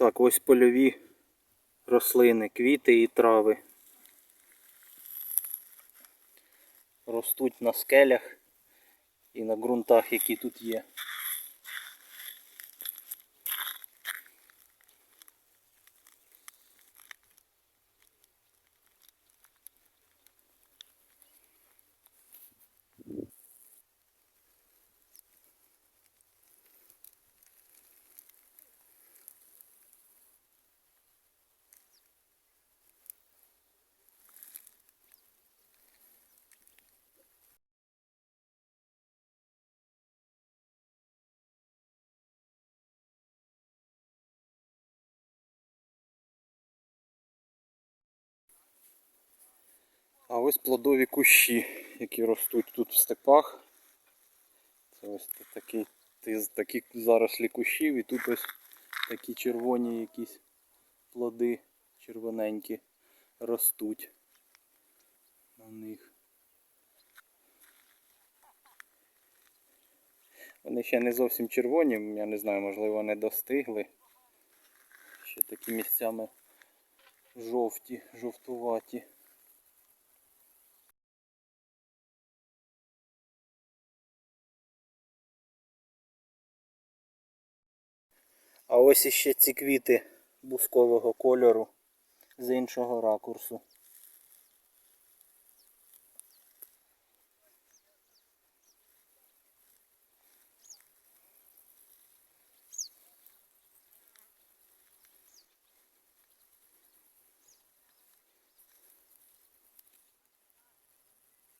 Так, ось польові рослини, квіти і трави. Ростуть на скелях і на ґрунтах, які тут є. А ось плодові кущі, які ростуть тут в степах. Це ось такі, такі зарослі кущів і тут ось такі червоні якісь плоди червоненькі ростуть на них. Вони ще не зовсім червоні, я не знаю, можливо, не достигли. Ще такі місцями жовті, жовтуваті. А ось іще ці квіти бускового кольору з іншого ракурсу.